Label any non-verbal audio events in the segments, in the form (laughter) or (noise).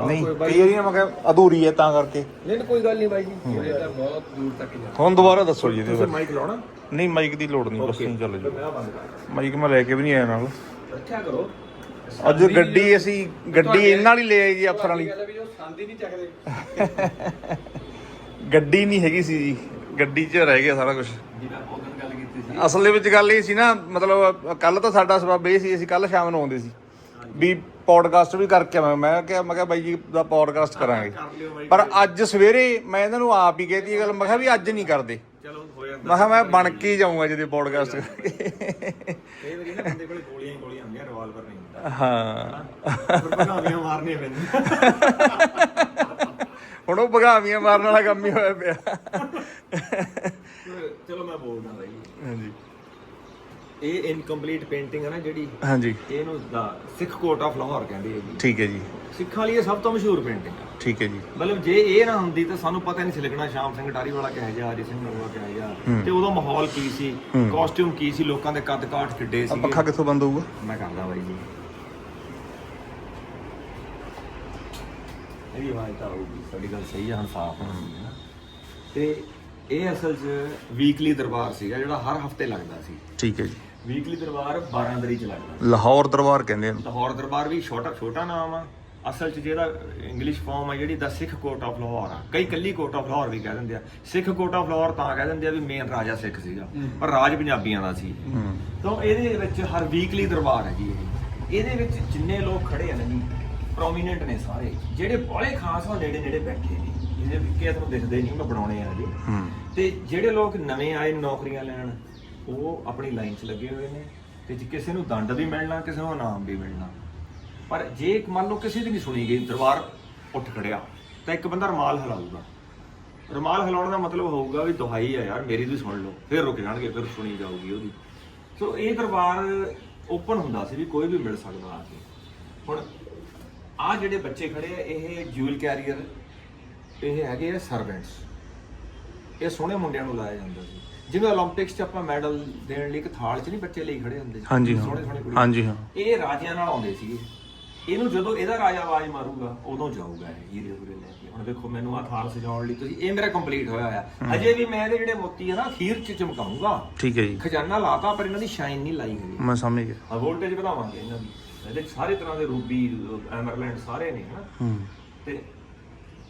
ਨਹੀਂ ਕਈ ਵਾਰੀ ਨਾ ਮੈਂ ਕਿਹਾ ਅਧੂਰੀ ਹੈ ਤਾਂ ਕਰਕੇ। ਨਹੀਂ ਨਹੀਂ, ਕੋਈ ਗੱਲ ਨਹੀਂ ਬਾਈ ਜੀ। ਇਹ ਤਾਂ ਬਹੁਤ ਦੂਰ ਤੱਕ ਜਾ ਹੁਣ ਦੁਬਾਰਾ ਦੱਸੋ ਜੀ ਇਹਦੇ ਬਾਰੇ। ਮਾਈਕ ਲਾਉਣਾ? ਨਹੀਂ ਮਾਈਕ ਦੀ ਲੋੜ ਨਹੀਂ ਬਸ ਨਹੀਂ ਚੱਲ ਜੀ ਮੈਂ ਆਹ ਬੰਦ ਕਰ। ਮਾਈਕ ਮੈਂ ਲੈ ਕੇ ਵੀ ਨਹੀਂ ਆਇਆ ਨਾਲ। ਰੱਖਿਆ ਕਰੋ। ਅੱਜ ਗੱਡੀ ਅਸੀਂ ਗੱਡੀ ਇਹਨਾਂ ਨਾਲ ਹੀ ਲੈ ਆਈ ਜੀ ਅਫਸਰਾਂ ਵਾਲੀ। ਗੱਲ ਵੀ ਜੋ ਸੰਦੀ ਨਹੀਂ ਚੱਕਦੇ। (laughs) ਗੱਡੀ ਨਹੀਂ ਹੈਗੀ ਸੀ ਜੀ। ਗੱਡੀ 'ਚ ਰਹਿ ਗਿਆ ਸਾਰਾ ਕੁਝ ਜਿਹਨਾਂ ਬਹੁਤ ਦਿਨ ਗੱਲ ਕੀਤੀ ਸੀ। ਅਸਲ ਦੇ ਵਿੱਚ ਗੱਲ ਇਹ ਸੀ ਨਾ ਮਤਲਬ ਕੱਲ ਤਾਂ ਸਾਡਾ ਸਬਬ ਇਹ ਸੀ ਅਸੀਂ ਕੱਲ ਸ਼ਾਮ ਨੂੰ ਆਉਂਦੇ ਸੀ। ਵੀ ਪੋਡਕਾਸਟ ਵੀ ਕਰਕੇ ਆਵਾਂ। ਮੈਂ ਕਿਹਾ ਮੈਂ ਕਿਹਾ ਬਾਈ ਜੀ ਦਾ ਪੋਡਕਾਸਟ ਕਰਾਂਗੇ। ਪਰ ਅੱਜ ਸਵੇਰੇ ਮੈਂ ਇਹਨਾਂ ਨੂੰ ਆਪ ਹੀ ਕਹਿਤੀ ਇਹ ਗੱਲ। ਮੈਂ ਕਿਹਾ ਵੀ ਅੱਜ ਨਹੀਂ ਕਰਦੇ। ਚਲੋ ਹੋ ਜਾਂਦਾ। ਮੈਂ ਕਿਹਾ ਮੈਂ ਬਣ ਕੇ ਜਾਊਂਗਾ ਜਿਹਦੇ ਪੋਡਕਾਸਟ ਕਰਕੇ। ਕਈ ਵਾਰੀ ਨਾ ਬੰਦੇ ਕੋਲ ਗੋਲੀਆਂ ਹੀ ਗੋਲੀਆਂ ਹੁੰਦੀਆਂ ਰਿਵਾਲਵਰ ਨਹੀਂ ਹੁੰਦਾ। ਹਾਂ। ਪਰ ਭਗਾਵੀਆਂ ਮਾਰਨੀਆਂ ਪੈਂਦੀਆਂ। ਹੁਣ ਉਹ ਭਗਾਵੀਆਂ ਮਾਰਨ ਵਾਲਾ ਕੰਮ ਹੀ ਹੋਇਆ ਪਿਆ। ਚਲੋ ਮੈਂ ਬੋਲਦਾ ਬਾਈ। ਹਾਂਜੀ। ਇਹ ਇਨਕੰਪਲੀਟ ਪੇਂਟਿੰਗ ਹੈ ਨਾ ਜਿਹੜੀ ਹਾਂਜੀ। ਇਹਨੂੰ ਦਾ ਸਿੱਖ ਕੋਟ ਆਫ ਲਾਹੌਰ ਕਹਿੰਦੇ ਆ ਜੀ। ਠੀਕ ਹੈ ਜੀ। ਸਿੱਖਾਂ ਲਈ ਇਹ ਸਭ ਤੋਂ ਮਸ਼ਹੂਰ ਪੇਂਟਿੰਗ ਆ। ਠੀਕ ਹੈ ਜੀ। ਮਤਲਬ ਜੇ ਇਹ ਨਾ ਹੁੰਦੀ ਤਾਂ ਸਾਨੂੰ ਪਤਾ ਨਹੀਂ ਸੀ ਲੱਗਣਾ ਸ਼ਾਮ ਸਿੰਘ ਟਾਰੀ ਵਾਲਾ ਕਿਹੋ ਜਿਹਾ ਹਰੀ ਸਿੰਘ ਨਰੂਆ ਕਿਹੋ ਜਿਹਾ। ਤੇ ਉਦੋਂ ਮਾਹੌਲ ਕੀ ਸੀ ਕਾਸਟਿਊਮ ਕੀ ਸੀ ਲੋਕਾਂ ਦੇ ਕੱਦ ਕਾਠ ਕਿੱਡੇ ਸੀਗੇ। ਪੱਖਾ ਕਿੱਥੋਂ ਬੰਦ ਹੋਊਗਾ? ਮੈਂ ਕਰਦਾ ਬਾਈ ਜੀ। ਇਹਦੀ ਆਵਾਜ਼ ਤਾਂ ਆਊਗੀ ਸਾਡੀ ਗੱਲ ਸਹੀ ਹੈ ਹੁਣ ਸਾਫ਼ ਹੋਣੀ ਹੈ ਨਾ। ਤੇ ਇਹ ਅਸਲ 'ਚ ਵੀਕਲੀ ਦਰਬਾਰ ਸੀਗਾ ਜਿਹੜਾ ਹਰ ਹਫ਼ਤੇ ਲੱਗਦਾ ਸੀ। ਠੀਕ ਹੈ ਜੀ। ਵੀਕਲੀ ਦਰਬਾਰ 12 ਦਰੀ 'ਚ ਲੱਗਦਾ। ਲਾਹੌਰ ਦਰਬਾਰ ਕਹਿੰਦੇ ਇਹਨੂੰ ਲਾਹੌਰ ਦਰਬਾਰ ਵੀ ਛੋਟਾ ਛੋਟਾ ਨਾਮ ਆ। ਅਸਲ 'ਚ ਜਿਹੜਾ ਇੰਗਲਿਸ਼ ਫਾਰਮ ਆ ਜਿਹੜੀ ਦਾ ਸਿੱਖ ਕੋਰਟ ਆਫ ਲਾਹੌਰ ਆ। ਕਈ ਕੱਲੀ ਕੋਰਟ ਆਫ ਲਾਹੌਰ ਵੀ ਕਹਿ ਦਿੰਦੇ ਆ। ਸਿੱਖ ਕੋਰਟ ਆਫ ਲਾਹੌਰ ਤਾਂ ਕਹਿ ਦਿੰਦੇ ਆ ਵੀ ਮੇਨ ਰਾਜਾ ਸਿੱਖ ਸੀਗਾ। ਪਰ ਰਾਜ ਪੰਜਾਬੀਆਂ ਦਾ ਸੀ। ਹੂੰ। ਤਾਂ ਇਹਦੇ ਵਿੱਚ ਹਰ ਵੀਕਲੀ ਦਰਬਾਰ ਹੈ ਜੀ ਇਹ। ਇਹਦੇ ਵਿੱਚ ਜਿੰਨੇ ਲੋਕ ਖੜੇ ਆ ਨਾ ਜੀ ਪ੍ਰੋਮੀਨੈਂਟ ਨੇ ਸਾਰੇ। ਜਿਹੜੇ ਬੜੇ ਖਾਸ ਹੋ ਨੇੜੇ ਨੇੜੇ ਬੈਠੇ ਨੇ। ਇਹਦੇ ਵਿੱਕੇ ਤੁਹਾਨੂੰ ਦਿਖਦੇ ਨਹੀਂ ਮੈਂ ਬਣਾਉਣੇ ਆ ਜੀ। ਹੂੰ। ਤੇ ਜਿਹੜੇ ਲੋਕ ਨਵੇਂ ਆਏ ਨੌਕਰੀਆਂ ਲੈਣ ਉਹ ਆਪਣੀ ਲਾਈਨ 'ਚ ਲੱਗੇ ਹੋਏ ਨੇ ਤੇ ਜੇ ਕਿਸੇ ਨੂੰ ਦੰਡ ਵੀ ਮਿਲਣਾ, ਕਿਸੇ ਨੂੰ ਇਨਾਮ ਵੀ ਮਿਲਣਾ। ਪਰ ਜੇ ਇੱਕ ਮੰਨ ਲਓ ਕਿਸੇ ਦੀ ਨਹੀਂ ਸੁਣੀ ਗਈ, ਦਰਬਾਰ ਉੱਠ ਖੜਿਆ, ਤਾਂ ਇੱਕ ਬੰਦਾ ਰਮਾਲ ਹਿਲਾਊਗਾ। ਰਮਾਲ ਹਿਲਾਉਣ ਦਾ ਮਤਲਬ ਹੋਊਗਾ ਵੀ ਦੁਹਾਈ ਆ ਯਾਰ, ਮੇਰੀ ਵੀ ਸੁਣ ਲਓ, ਫਿਰ ਰੁਕ ਜਾਣਗੇ, ਫਿਰ ਸੁਣੀ ਜਾਊਗੀ ਉਹਦੀ। ਸੋ ਇਹ ਦਰਬਾਰ ਓਪਨ ਹੁੰਦਾ ਸੀ ਵੀ ਕੋਈ ਵੀ ਮਿਲ ਸਕਦਾ ਆ ਕੇ। ਹੁਣ ਆ ਜਿਹੜੇ ਬੱਚੇ ਖੜੇ ਆ, ਇਹ ਜੂਲ ਕੈਰੀਅਰ, ਇਹ ਹੈਗੇ ਆ ਸਰਵੈਂਟਸ। ਇਹ ਸੋਹਣੇ ਮੁੰਡਿਆਂ ਨੂੰ ਲਾਇਆ ਜਾਂਦਾ ਸੀ। ਜਿਵੇਂ 올림픽ਸ 'ਚ ਆਪਾਂ ਮੈਡਲ ਦੇਣ ਲਈ ਇੱਕ ਥਾਲ 'ਚ ਨਹੀਂ ਬੱਚੇ ਲਈ ਖੜੇ ਹੁੰਦੇ ਸੀ, ਸੋਹਣੇ ਸੋਹਣੇ ਕੁੜੀ ਹਾਂਜੀ ਹਾਂ। ਇਹ ਰਾਜਿਆਂ ਨਾਲ ਆਉਂਦੇ ਸੀਗੇ। ਇਹਨੂੰ ਜਦੋਂ ਇਹਦਾ ਰਾਜਾ ਆਵਾਜ਼ ਮਾਰੂਗਾ ਉਦੋਂ ਜਾਊਗਾ ਇਹ ਹੀਰੇ ਹੁਰੇ ਲੈ ਕੇ। ਹੁਣ ਵੇਖੋ ਮੈਨੂੰ ਆ ਥਾਲ ਸਜਾਉਣ ਲਈ ਤੁਸੀਂ ਇਹ ਮੇਰਾ ਕੰਪਲੀਟ ਹੋਇਆ ਆ। ਹਜੇ ਵੀ ਮੈਂ ਇਹਦੇ ਜਿਹੜੇ ਮੋਤੀ ਆ ਨਾ ਅਖੀਰ 'ਚ ਚਮਕਾਉਂਗਾ। ਠੀਕ ਹੈ ਜੀ। ਖਜ਼ਾਨਾ ਲਾਤਾ ਪਰ ਇਹਨਾਂ ਦੀ ਸ਼ਾਈਨ ਨਹੀਂ ਲਾਈ ਹੋਈ। ਮੈਂ ਸਮਝ ਗਿਆ। ਆ ਵੋਲਟੇਜ ਵਧਾਵਾਂਗੇ ਇਹਨਾਂ ਦੀ। ਇਹਦੇ ਸਾਰੇ ਤਰ੍ਹਾਂ ਦੇ ਰੂਬੀ ਐਮਰਲੈਂਡ ਸਾਰੇ ਨੇ ਹਨਾ? ਤੇ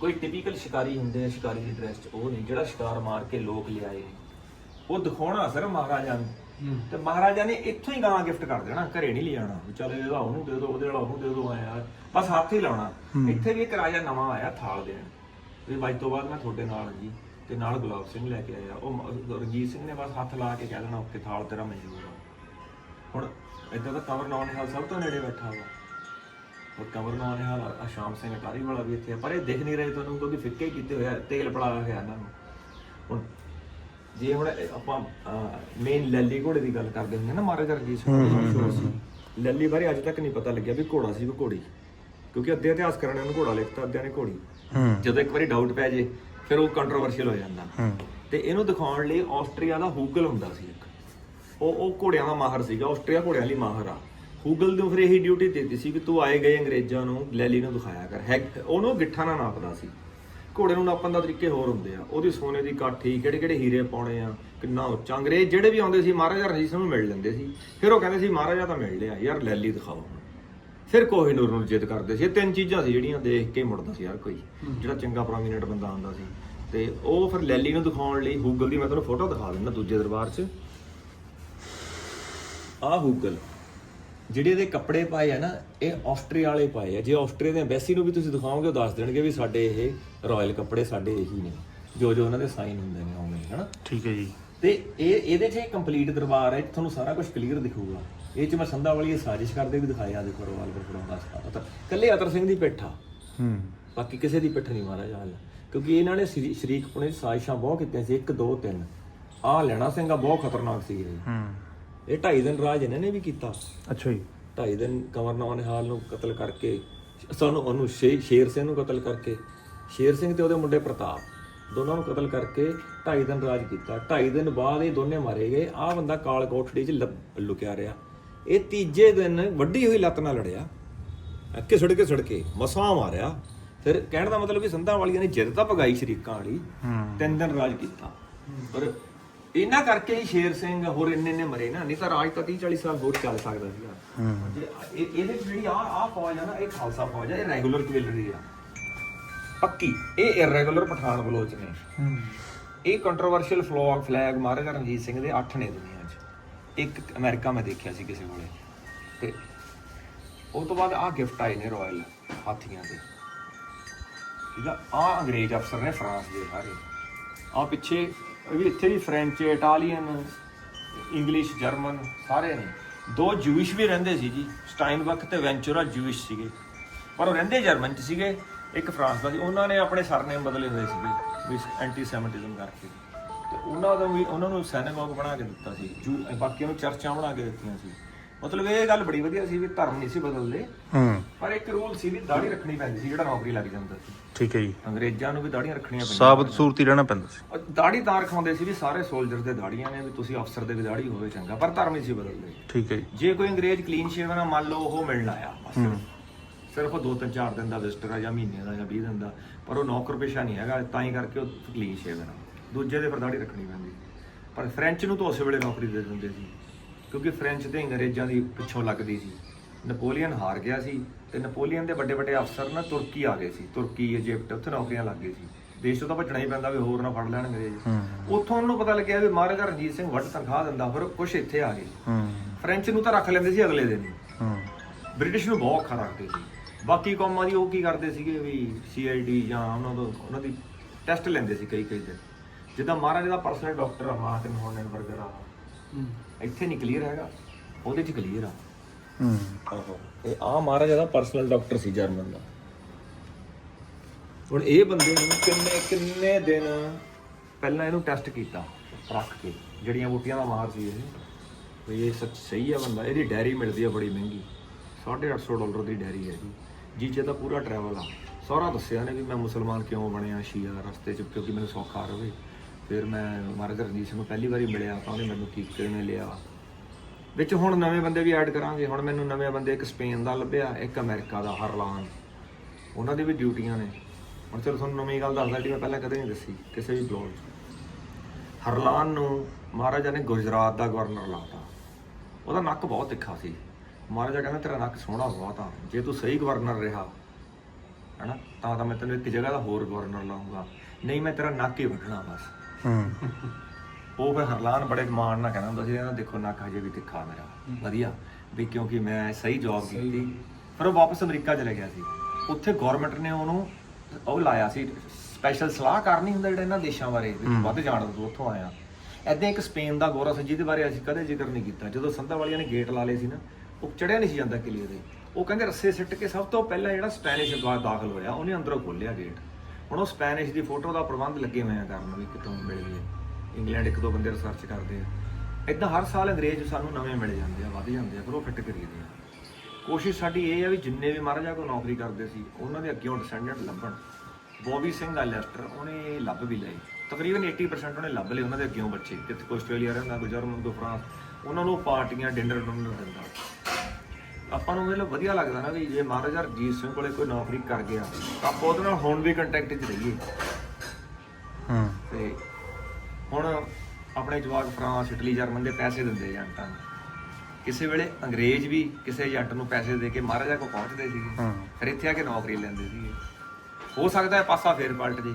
ਕੋਈ ਟਿਪੀਕਲ ਸ਼ਿਕਾਰੀ ਹੁੰਦੇ ਆ ਸ਼ਿਕਾਰੀ ਦੀ ਡਰੈਸ 'ਚ ਉਹ ਨਹੀਂ। ਜਿਹੜਾ ਸ਼ਿਕਾਰ ਮਾਰ ਕੇ ਲੋਕ ਲਿਆਏ ਨੇ। ਉਹ ਦਿਖਾਉਣਾ ਸਰ ਮਹਾਰਾਜਾ ਨੂੰ। ਤੇ ਮਹਾਰਾਜਾ ਨੇ ਇੱਥੋਂ ਹੀ ਗਾਂ ਗਿਫਟ ਕਰ ਦੇਣਾ ਘਰੇ ਨਹੀਂ ਲਿਆਣਾ ਚੱਲ ਇਹਦਾ ਉਹਨੂੰ ਦੇ ਦਿਓ ਉਹਦੇ ਵਾਲਾ ਉਹਨੂੰ ਦੇ ਦਿਓ ਆਇਆ ਬਸ ਹੱਥ ਹੀ ਲਾਉਣਾ। ਇੱਥੇ ਵੀ ਇੱਕ ਰਾਜਾ ਨਵਾਂ ਆਇਆ ਥਾਲ ਦੇਣ। ਵੀ ਬਾਈ ਤੋਂ ਬਾਅਦ ਮੈਂ ਤੁਹਾਡੇ ਨਾਲ ਜੀ। ਤੇ ਨਾਲ ਗੁਲਾਬ ਸਿੰਘ ਲੈ ਕੇ ਆਇਆ। ਉਹ ਰਣਜੀਤ ਸਿੰਘ ਨੇ ਬਸ ਹੱਥ ਲਾ ਕੇ ਕਹਿ ਦੇਣਾ ਓਕੇ ਥਾਲ ਤੇਰਾ ਮਨਜ਼ੂਰ ਆ। ਹੁਣ ਇਦਾਂ ਦਾ ਕਮਰ ਨੌਨ ਹਾਲ ਸਭ ਤੋਂ ਨੇੜੇ ਬੈਠਾ ਵਾ। ਉਹ ਕਮਰ ਨੌਨ ਹਾਲ ਆ ਸ਼ਾਮ ਸਿੰਘ ਅਟਾਰੀ ਵਾਲਾ ਵੀ ਇੱਥੇ ਆ। ਪਰ ਇਹ ਦਿਖ ਨਹੀਂ ਰਹੇ ਤੁਹਾਨੂੰ ਕਿਉਂਕਿ ਫਿੱਕੇ ਕੀਤੇ ਹੋਇਆ ਤੇਲ ਪਲਾਇਆ ਹੋਇਆ ਇਹਨਾਂ ਨੂੰ। ਹੁਣ ਜੇ ਹੁਣ ਆਪਾਂ ਮੇਨ ਲੱਲੀ ਘੋੜੇ ਦੀ ਗੱਲ ਕਰਦੇ ਹੁੰਦੇ ਨਾ ਮਹਾਰਾਜਾ ਰਣਜੀਤ ਸਿੰਘ ਸੀ। ਲੱਲੀ ਬਾਰੇ ਅੱਜ ਤੱਕ ਨਹੀਂ ਪਤਾ ਲੱਗਿਆ ਵੀ ਘੋੜਾ ਸੀ ਵੀ ਘੋੜੀ। ਕਿਉਂਕਿ ਅੱਧੇ ਇਤਿਹਾਸ ਕਰਨੇ ਨੂੰ ਘੋੜਾ ਲਿਖਤਾ ਅੱਧਿਆਂ ਨੇ ਘੋੜੀ। ਜਦੋਂ ਇੱਕ ਵਾਰੀ ਡਾਊਟ ਪੈ ਜੇ ਫਿਰ ਉਹ ਕੰਟਰੋਵਰਸ਼ੀਅਲ ਹੋ ਜਾਂਦਾ। ਤੇ ਇਹਨੂੰ ਦਿਖਾਉਣ ਲਈ ਆਸਟਰੀਆ ਦਾ ਹੂਗਲ ਹੁੰਦਾ ਸੀ ਇੱਕ। ਉਹ ਉਹ ਘੋੜਿਆਂ ਦਾ ਮਾਹਰ ਸੀਗਾ ਆਸਟਰੀਆ ਘੋੜਿਆਂ ਲਈ ਮਾਹਰ ਆ। ਹੂਗਲ ਨੂੰ ਫਿਰ ਇਹੀ ਡਿਊਟੀ ਦਿੱਤੀ ਸੀ ਵੀ ਤੂੰ ਆਏ ਗਏ ਅੰਗਰੇਜ਼ਾਂ ਨੂੰ ਲੈਲੀ ਨੂੰ ਦਿਖਾਇਆ ਕਰ। ਹੈ ਉਹਨੂੰ ਗਿੱਠਾ ਨਾਲ ਨਾਪਦਾ ਸੀ। ਘੋੜੇ ਨੂੰ ਨਾਪਣ ਦਾ ਤਰੀਕੇ ਹੋਰ ਹੁੰਦੇ ਆ। ਉਹਦੀ ਸੋਨੇ ਦੀ ਕਾਠੀ ਕਿਹੜੇ ਕਿਹੜੇ ਹੀਰੇ ਪਾਉਣੇ ਆ ਕਿੰਨਾ ਉੱਚਾ। ਅੰਗਰੇਜ਼ ਜਿਹੜੇ ਵੀ ਆਉਂਦੇ ਸੀ ਮਹਾਰਾਜਾ ਰਣਜੀਤ ਸਿੰਘ ਨੂੰ ਮਿਲ ਲੈਂਦੇ ਸੀ। ਫਿਰ ਉਹ ਕਹਿੰਦੇ ਸੀ ਮਹਾਰਾਜਾ ਤਾਂ ਮਿਲ ਲਿਆ। ਯਾਰ ਲੈਲੀ ਦਿਖਾਓ ਫਿਰ ਕੋਹੀਨੂਰ ਨੂੰ ਜਿੱਤ ਕਰਦੇ ਸੀ। ਇਹ ਤਿੰਨ ਚੀਜ਼ਾਂ ਸੀ ਜਿਹੜੀਆਂ ਦੇਖ ਕੇ ਮੁੜਦਾ ਸੀ ਯਾਰ ਕੋਈ। ਜਿਹੜਾ ਚੰਗਾ ਪ੍ਰੋਮੀਨੈਂਟ ਬੰਦਾ ਆਉਂਦਾ ਸੀ। ਤੇ ਉਹ ਫਿਰ ਲੈਲੀ ਨੂੰ ਦਿਖਾਉਣ ਲਈ ਹੂਗਲ ਦੀ ਮੈਂ ਤੁਹਾਨੂੰ ਫੋਟੋ ਦਿਖਾ ਦਿੰਦਾ ਦੂਜੇ ਦਰਬਾਰ 'ਚ। ਆਹ ਹੂਗਲ ਜਿਹੜੇ ਇਹਦੇ ਕੱਪੜੇ ਪਾਏ ਆ ਨਾ ਇਹ ਆਸਟਰੀਆ ਵਾਲੇ ਪਾਏ ਆ। ਜੇ ਆਸਟਰੀਆ ਦੇ ਐਮਬੈਸੀ ਨੂੰ ਵੀ ਤੁਸੀਂ ਦਿਖਾਓਗੇ ਉਹ ਦੱਸ ਦੇਣਗੇ ਵੀ ਸਾਡੇ ਇਹ ਰਾਇਲ ਕੱਪੜੇ ਸਾਡੇ ਇਹੀ ਨੇ। ਜੋ ਜੋ ਉਹਨਾਂ ਦੇ ਸਾਈਨ ਹੁੰਦੇ ਨੇ ਉਵੇਂ ਹਨਾ? ਠੀਕ ਹੈ ਜੀ। ਤੇ ਇਹ ਇਹਦੇ 'ਚ ਕੰਪਲੀਟ ਦਰਬਾਰ ਹੈ ਤੁਹਾਨੂੰ ਸਾਰਾ ਕੁਝ ਕਲੀਅਰ ਦਿਖੂਗਾ। ਇਹ 'ਚ ਮੈਂ ਸੰਧਾ ਵਾਲੀ ਇਹ ਸਾਜ਼ਿਸ਼ ਕਰਦੇ ਵੀ ਦਿਖਾਇਆ ਦੇਖੋ ਰਿਵਾਲਵਰ ਫੜਾਉਂਦਾ ਸੀ ਤਾਂ ਕੱਲੇ ਅਤਰ ਸਿੰਘ ਦੀ ਪਿੱਠ ਆ। ਹੂੰ। ਬਾਕੀ ਕਿਸੇ ਦੀ ਪਿੱਠ ਨਹੀਂ ਮਾਰਾ ਹਾਲ ਕਿਉਂਕਿ ਇਹਨਾਂ ਨੇ ਸ਼ਰੀ- ਸ਼ਰੀਕ ਪੁਣੇ ਸਾਜ਼ਿਸ਼ਾਂ ਬਹੁਤ ਕੀਤੀਆਂ ਸੀ 1 2 3 ਆਹ ਲੈਣਾ ਸਿੰਘ ਆ ਬਹੁਤ ਖਤਰਨਾਕ ਸੀ ਇਹ। ਹੂੰ। ਇਹ ਢਾਈ ਦਿਨ ਰਾਜ ਇਹਨਾਂ ਨੇ ਵੀ ਕੀਤਾ। ਅੱਛਾ ਜੀ। ਢਾਈ ਦਿਨ ਕੰਵਰ ਨਿਹਾਲ ਨੂੰ ਕਤਲ ਕਰਕੇ ਸਾਨੂੰ ਉਹਨੂੰ ਸ਼ੇਰ ਸਿੰਘ ਨੂੰ ਕਤਲ ਕਰਕੇ ਸ਼ੇਰ ਸਿੰਘ ਤੇ ਉਹਦੇ ਮੁੰਡੇ ਪ੍ਰਤਾਪ ਦੋਨਾਂ ਨੂੰ ਕਤਲ ਕਰਕੇ ਢਾਈ ਦਿਨ ਰਾਜ ਕੀਤਾ। ਢਾਈ ਦਿਨ ਬਾਅਦ ਇਹ ਦੋਨੇ ਮਾਰੇ ਗਏ। ਆਹ ਬੰਦਾ ਕਾਲ ਕੋਠੜੀ 'ਚ ਲੁਕਿਆ ਰਿਹਾ। ਇਹ ਤੀਜੇ ਦਿਨ ਵੱਡੀ ਹੋਈ ਲੱਤ ਨਾਲ ਲੜਿਆ। ਅੱਕੇ ਸੜਕੇ ਸੜਕੇ ਮਸਾਂ ਮਾਰਿਆ। ਫਿਰ ਕਹਿਣ ਦਾ ਮਤਲਬ ਕਿ ਸੰਧਾਂ ਵਾਲੀਆਂ ਨੇ ਜਿੱਦ ਤਾਂ ਪਗਾਈ ਸ਼ਰੀਕਾਂ ਵਾਲੀ। ਤਿੰਨ ਦਿਨ ਰਾਜ ਕੀਤਾ। ਪਰ ਇਹਨਾਂ ਕਰਕੇ ਹੀ ਸ਼ੇਰ ਸਿੰਘ ਹੋਰ ਇੰਨੇ ਨੇ ਮਰੇ ਨਾ ਨਹੀਂ ਤਾਂ ਰਾਜ ਤਾਂ 30 40 ਸਾਲ ਹੋਰ ਚੱਲ ਸਕਦਾ ਸੀਗਾ। ਹੂੰ। ਜੇ ਇਹ- ਇਹਦੇ ਵਿੱਚ ਜਿਹੜੀ ਆ ਆ ਫੌਜ ਆ ਨਾ ਇਹ ਖਾਲਸਾ ਫੌਜ ਆ ਇਹ ਰੈਗੂਲਰ ਕਵੈਲਰੀ ਆ। ਪੱਕੀ ਇਹ ਇਰੈਗੂਲਰ ਪਠਾਨ ਬਲੋਚ ਨੇ। ਹੂੰ। ਇਹ controversial flag flag Maharaja Ranjit Singh ਦੇ 8 ਨੇ ਦੁਨੀਆ 'ਚ। ਇੱਕ ਅਮਰੀਕਾ ਮੈਂ ਦੇਖਿਆ ਸੀ ਕਿਸੇ ਕੋਲੇ। ਤੇ ਉਹ ਤੋਂ ਬਾਅਦ ਆ ਗਿਫਟ ਆਏ ਨੇ ਰਾਇਲ ਹਾਥੀਆਂ ਦੇ। ਠੀਕ ਆ? ਆ ਅੰਗਰੇਜ਼ ਅਫਸਰ ਨੇ ਫਰਾਂਸ ਦੇ ਸਾਰੇ। ਆ ਪਿੱਛੇ ਵੀ ਇੱਥੇ ਵੀ ਫ੍ਰੈਂਚ ਇਟਾਲੀਅਨ ਇੰਗਲਿਸ਼ ਜਰਮਨ ਸਾਰੇ ਨੇ। ਦੋ ਜੂਇਸ਼ ਵੀ ਰਹਿੰਦੇ ਸੀ ਜੀ। ਸਟਾਈਨਬਕ ਤੇ ਵੈਂਚੁਰਾ ਜੂਇਸ਼ ਸੀਗੇ। ਪਰ ਉਹ ਰਹਿੰਦੇ ਜਰਮਨ ਚ ਸੀਗੇ। ਇੱਕ ਫਰਾਂਸ ਦਾ ਸੀ। ਉਹਨਾਂ ਨੇ ਆਪਣੇ ਸਰਨੇਮ ਬਦਲੇ ਹੋਏ ਸੀਗੇ ਵੀ ਐਂਟੀ ਸੈਮਿਟਿਜ਼ਮ ਕਰਕੇ। ਤੇ ਉਹਨਾਂ ਦਾ ਵੀ ਉਹਨਾਂ ਨੂੰ ਸੈਨੇਗੋਗ ਬਣਾ ਕੇ ਦਿੱਤਾ ਸੀ। ਜੂ ਬਾਕੀਆਂ ਨੂੰ ਚਰਚਾਂ ਬਣਾ ਕੇ ਦਿੱਤੀਆਂ ਸੀ। ਮਤਲਬ ਇਹ ਗੱਲ ਬੜੀ ਵਧੀਆ ਸੀ ਵੀ ਧਰਮ ਨਹੀਂ ਸੀ ਬਦਲਦੇ। ਹੂੰ। ਪਰ ਇੱਕ ਰੂਲ ਸੀ ਵੀ ਦਾੜੀ ਰੱਖਣੀ ਪੈਂਦੀ ਸੀ ਜਿਹੜਾ ਨੌਕਰੀ ਲੱਗ ਜਾਂਦਾ ਸੀ। ਠੀਕ ਹੈ ਜੀ। ਅੰਗਰੇਜ਼ਾਂ ਨੂੰ ਵੀ ਦਾੜੀਆਂ ਰੱਖਣੀਆਂ ਪੈਂਦੀਆਂ ਸਾਬਤ ਸੂਰਤੀ ਰਹਿਣਾ ਪੈਂਦਾ ਸੀ। ਔਰ ਦਾੜੀ ਤਾਂ ਰਖਾਉਂਦੇ ਸੀ ਵੀ ਸਾਰੇ ਸੋਲਜਰ ਦੇ ਦਾੜੀਆਂ ਨੇ ਵੀ ਤੁਸੀਂ ਅਫਸਰ ਦੇ ਵੀ ਦਾੜੀ ਹੋਵੇ ਚੰਗਾ ਪਰ ਧਰਮ ਨਹੀਂ ਸੀ ਬਦਲਦੇ। ਠੀਕ ਹੈ ਜੀ। ਜੇ ਕੋਈ ਅੰਗਰੇਜ਼ ਕਲੀਨ ਸ਼ੇਵਨ ਆ ਮੰਨ ਲਓ ਉਹ ਮਿਲਣ ਆਇਆ ਬਸ। ਸਿਰਫ ਉਹ ਦੋ ਤਿੰਨ ਚਾਰ ਦਿਨ ਦਾ ਵਿਜ਼ਟਰ ਆ ਜਾਂ ਮਹੀਨੇ ਦਾ ਜਾਂ 20 ਦਿਨ ਦਾ ਪਰ ਉਹ ਨੌਕਰ ਪੇਸ਼ਾ ਨਹੀਂ ਹੈਗਾ ਤਾਂ ਹੀ ਕਰਕੇ ਉਹ ਕਲੀਨ ਸ਼ੇਵਨ ਆ। ਦੂਜੇ ਦੇ ਫਿਰ ਦਾੜੀ ਰੱਖਣੀ ਪੈਂਦੀ। ਪਰ ਫ੍ਰੈਂਚ ਨੂੰ ਤਾਂ ਉਸੇ ਵੇਲੇ ਨੌਕਰੀ ਦੇ ਦਿੰਦੇ ਸੀ। ਕਿਉਂਕਿ ਫ੍ਰੈਂਚ ਤੇ ਅੰਗਰੇਜ਼ਾਂ ਦੀ ਪਿੱਛੋਂ ਲੱਗਦੀ ਸੀ। ਨੈਪੋਲੀਅਨ ਹਾਰ ਗਿਆ ਸੀ ਤੇ ਨੈਪੋਲੀਅਨ ਦੇ ਵੱਡੇ ਵੱਡੇ ਅਫਸਰ ਨਾ ਤੁਰਕੀ ਆ ਗਏ ਸੀ। ਤੁਰਕੀ ਇਜਿਪਟ ਉੱਥੇ ਨੌਕਰੀਆਂ ਲੱਗ ਗਈ ਸੀ। ਦੇਸ਼ ਤੋਂ ਤਾਂ ਭੱਜਣਾ ਹੀ ਪੈਂਦਾ ਵੀ ਹੋਰ ਨਾ ਫੜ ਲੈਣ ਅੰਗਰੇਜ਼। ਉੱਥੋਂ ਉਹਨੂੰ ਪਤਾ ਲੱਗਿਆ ਵੀ ਮਹਾਰਾਜਾ ਰਣਜੀਤ ਸਿੰਘ ਵੱਡ ਤਨਖਾਹ ਦਿੰਦਾ ਫਿਰ ਕੁਛ ਇੱਥੇ ਆ ਗਏ। ਹੂੰ। ਫ੍ਰੈਂਚ ਨੂੰ ਤਾਂ ਰੱਖ ਲੈਂਦੇ ਸੀ ਅਗਲੇ ਦਿਨ ਬ੍ਰਿਟਿਸ਼ ਨੂੰ ਬਹੁਤ ਔਖਾ ਰੱਖਦੇ ਸੀ। ਬਾਕੀ ਕੌਮਾਂ ਦੀ ਉਹ ਕੀ ਕਰਦੇ ਸੀਗੇ ਵੀ ਸੀਆਈਡੀ ਜਾਂ ਉਹਨਾਂ ਤੋਂ ਉਹਨਾਂ ਦੀ ਟੈਸਟ ਲੈਂਦੇ ਸੀ ਕਈ ਕਈ ਦਿਨ। ਜਿੱਦਾਂ ਮਹਾਰਾਜ ਦਾ ਪਰਸਨਲ ਡਾਕਟਰ ਆ ਮਾਰਟਨ ਹੋਰਨਬਰਗਰ ਆ ਇੱਥੇ ਨਹੀਂ ਕਲੀਅਰ ਹੈਗਾ। ਉਹਦੇ 'ਚ ਕਲੀਅਰ ਆ। ਹੂੰ। ਆਹੋ। ਇਹ ਆ ਮਹਾਰਾਜਾ ਦਾ ਪਰਸਨਲ ਡਾਕਟਰ ਸੀ ਜਰਮਨ ਦਾ। ਹੁਣ ਇਹ ਬੰਦੇ ਨੂੰ ਕਿੰਨੇ ਕਿੰਨੇ ਦਿਨ ਪਹਿਲਾਂ ਇਹਨੂੰ ਟੈਸਟ ਕੀਤਾ ਰੱਖ ਕੇ ਜੜੀਆਂ ਬੂਟੀਆਂ ਦਾ ਮਾਰ ਸੀ ਇਹ। ਵੀ ਇਹ ਸੱਚ ਸਹੀ ਆ ਬੰਦਾ ਇਹਦੀ ਡੈਰੀ ਮਿਲਦੀ ਆ ਬੜੀ ਮਹਿੰਗੀ। 850 ਡਾਲਰ ਦੀ ਡੈਰੀ ਹੈ ਜੀ 'ਚ ਤਾਂ ਪੂਰਾ ਟਰੈਵਲ ਆ। ਸਾਰਾ ਦੱਸਿਆ ਨੇ ਵੀ ਮੈਂ ਮੁਸਲਮਾਨ ਕਿਉਂ ਬਣਿਆ ਸ਼ੀਆ ਰਸਤੇ 'ਚ ਕਿਉਂਕਿ ਮੈਨੂੰ ਸੌਖਾ ਰਵੇ ਫਿਰ ਮੈਂ ਮਹਾਰਾਜਾ ਰਣਜੀਤ ਸਿੰਘ ਨੂੰ ਪਹਿਲੀ ਵਾਰੀ ਮਿਲਿਆ ਤਾਂ ਉਹਨੇ ਮੈਨੂੰ ਕੀ ਕਿਵੇਂ ਲਿਆ। ਵਿੱਚ ਹੁਣ ਨਵੇਂ ਬੰਦੇ ਵੀ ਐਡ ਕਰਾਂਗੇ। ਹੁਣ ਮੈਨੂੰ ਨਵੇਂ ਬੰਦੇ ਇੱਕ ਸਪੇਨ ਦਾ ਲੱਭਿਆ, ਇੱਕ ਅਮਰੀਕਾ ਦਾ, ਹਰਲਾਨ। ਉਹਨਾਂ ਦੀ ਵੀ ਡਿਊਟੀਆਂ ਨੇ। ਹੁਣ ਚਲੋ ਤੁਹਾਨੂੰ ਨਵੀਂ ਗੱਲ ਦੱਸਦਾ ਜਿਹੜੀ ਮੈਂ ਪਹਿਲਾਂ ਕਦੇ ਨਹੀਂ ਦੱਸੀ, ਕਿਸੇ ਵੀ ਬਲੌਗ 'ਚ। ਹਰਲਾਨ ਨੂੰ ਮਹਾਰਾਜਾ ਨੇ ਗੁਜਰਾਤ ਦਾ ਗਵਰਨਰ ਲਾਤਾ। ਉਹਦਾ ਨੱਕ ਬਹੁਤ ਤਿੱਖਾ ਸੀ। ਮਹਾਰਾਜਾ ਕਹਿੰਦਾ, ਤੇਰਾ ਨੱਕ ਸੋਹਣਾ ਬਹੁਤ ਆ। ਜੇ ਤੂੰ ਸਹੀ ਗਵਰਨਰ ਰਿਹਾ, ਹੈਨਾ, ਤਾਂ ਤਾਂ ਮੈਂ ਤੈਨੂੰ ਇੱਕ ਜਗ੍ਹਾ ਦਾ ਹੋਰ ਗਵਰਨਰ ਲਾਉਂਗਾ ਨਹੀਂ, ਮੈਂ ਤੇਰਾ ਨੱਕ ਹੀ ਵੱਢਣਾ ਬਸ। ਹੂੰ। ਉਹ ਫਿਰ ਹਰਲਾਨ ਬੜੇ ਮਾਣ ਨਾਲ ਕਹਿੰਦਾ ਹੁੰਦਾ ਸੀ ਇਹਨਾਂ ਦੇਖੋ ਨੱਕ ਹਜੇ ਵੀ ਤਿੱਖਾ ਮੇਰਾ। ਵਧੀਆ। ਵੀ ਕਿਉਂਕਿ ਮੈਂ ਸਹੀ ਜੌਬ ਕੀਤੀ। ਫਿਰ ਉਹ ਵਾਪਸ ਅਮਰੀਕਾ ਚਲੇ ਗਿਆ ਸੀ। ਉੱਥੇ ਗਵਰਨਮੈਂਟ ਨੇ ਉਹਨੂੰ ਉਹ ਲਾਇਆ ਸੀ। ਸਪੈਸ਼ਲ ਸਲਾਹਕਾਰ ਨਹੀਂ ਹੁੰਦਾ ਜਿਹੜਾ ਇਹਨਾਂ ਦੇਸ਼ਾਂ ਬਾਰੇ ਵੀ ਵੱਧ ਜਾਣਦਾ ਤੂੰ ਉੱਥੋਂ ਆਇਆ। ਐਦਾਂ ਇੱਕ ਸਪੇਨ ਦਾ ਗੋਰਾ ਸੀ ਜਿਹਦੇ ਬਾਰੇ ਅਸੀਂ ਕਦੇ ਜ਼ਿਕਰ ਨਹੀਂ ਕੀਤਾ। ਜਦੋਂ ਸੰਧਾ ਵਾਲੀਆਂ ਨੇ ਗੇਟ ਲਾ ਲਏ ਸੀ ਨਾ ਉਹ ਚੜਿਆ ਨਹੀਂ ਸੀ ਜਾਂਦਾ ਕਿਲੇ ਦੇ। ਉਹ ਕਹਿੰਦੇ ਰੱਸੇ ਸਿੱਟ ਕੇ ਸਭ ਤੋਂ ਪਹਿਲਾਂ ਜਿਹੜਾ ਸਪੈਨਿਸ਼ ਅਗਵਾਦ ਦਾਖਲ ਹੋਇਆ ਉਹਨੇ ਅੰਦਰੋਂ ਖੋਲ੍ਹਿਆ ਗੇਟ ਹੁਣ ਉਹ ਸਪੈਨਿਸ਼ ਦੀ ਫੋਟੋ ਦਾ ਪ੍ਰਬੰਧ ਲੱਗੇ ਹੋਏ ਆ ਕਰਨ ਵੀ ਕਿਤੋਂ ਮਿਲ ਗਏ ਇੰਗਲੈਂਡ ਇੱਕ ਦੋ ਬੰਦੇ ਰਿਸਰਚ ਕਰਦੇ ਆ। ਇਦਾਂ ਹਰ ਸਾਲ ਅੰਗਰੇਜ਼ ਸਾਨੂੰ ਨਵੇਂ ਮਿਲ ਜਾਂਦੇ ਆ, ਵੱਧ ਜਾਂਦੇ ਆ, ਪਰ ਉਹ ਫਿੱਟ ਕਰੀਦੇ ਆ। ਕੋਸ਼ਿਸ਼ ਸਾਡੀ ਇਹ ਆ ਵੀ ਜਿੰਨੇ ਵੀ ਮਹਾਰਾਜਾ ਕੋ ਨੌਕਰੀ ਕਰਦੇ ਸੀ, ਉਹਨਾਂ ਦੇ ਅੱਗੇ ਡਿਸੈਂਡੈਂਟ ਲੱਭਣ। ਬੋਬੀ ਸਿੰਘ ਆ ਲੈਸਟਰ ਉਹਨੇ ਲੱਭ ਵੀ ਲਏ। ਤਕਰੀਬਨ 80% ਉਹਨੇ ਲੱਭ ਲਏ, ਉਹਨਾਂ ਦੇ ਅੱਗੇ ਬੱਚੇ। ਕਿਤੇ ਕੋਈ ਆਸਟ੍ਰੇਲੀਆ ਰਹਿੰਦਾ, ਕੋਈ ਜਰਮਨ, ਕੋਈ ਫਰਾਂਸ, ਉਹਨਾਂ ਨੂੰ ਪਾਰਟੀਆਂ ਡਿਨਰ ਡਿਨਰ ਦਿੰਦਾ। ਆਪਾਂ ਨੂੰ ਮਤਲਬ ਵਧੀਆ ਲੱਗਦਾ ਨਾ ਵੀ ਜੇ ਮਹਾਰਾਜਾ ਰਣਜੀਤ ਸਿੰਘ ਕੋਲੇ ਕੋਈ ਨੌਕਰੀ ਕਰ ਗਿਆ ਤਾਂ ਆਪਾਂ ਉਹਦੇ ਨਾਲ ਹੁਣ ਵੀ ਕੰਟੈਕਟ 'ਚ ਰਹੀਏ। ਹੂੰ। ਤੇ ਹੁਣ ਆਪਣੇ ਜਵਾਕ ਫਰਾਂਸ ਇਟਲੀ ਜਰਮਨ ਦੇ ਪੈਸੇ ਦਿੰਦੇ ਏਜੰਟਾਂ ਨੂੰ। ਕਿਸੇ ਵੇਲੇ ਅੰਗਰੇਜ਼ ਵੀ ਕਿਸੇ ਏਜੰਟ ਨੂੰ ਪੈਸੇ ਦੇ ਕੇ ਮਹਾਰਾਜਾ ਕੋਲ ਪਹੁੰਚਦੇ ਸੀਗੇ। ਹੂੰ। ਫਿਰ ਇੱਥੇ ਆ ਕੇ ਨੌਕਰੀ ਲੈਂਦੇ ਸੀਗੇ। ਹੋ ਸਕਦਾ ਹੈ ਪਾਸਾ ਫੇਰ ਪਲਟ ਜੇ।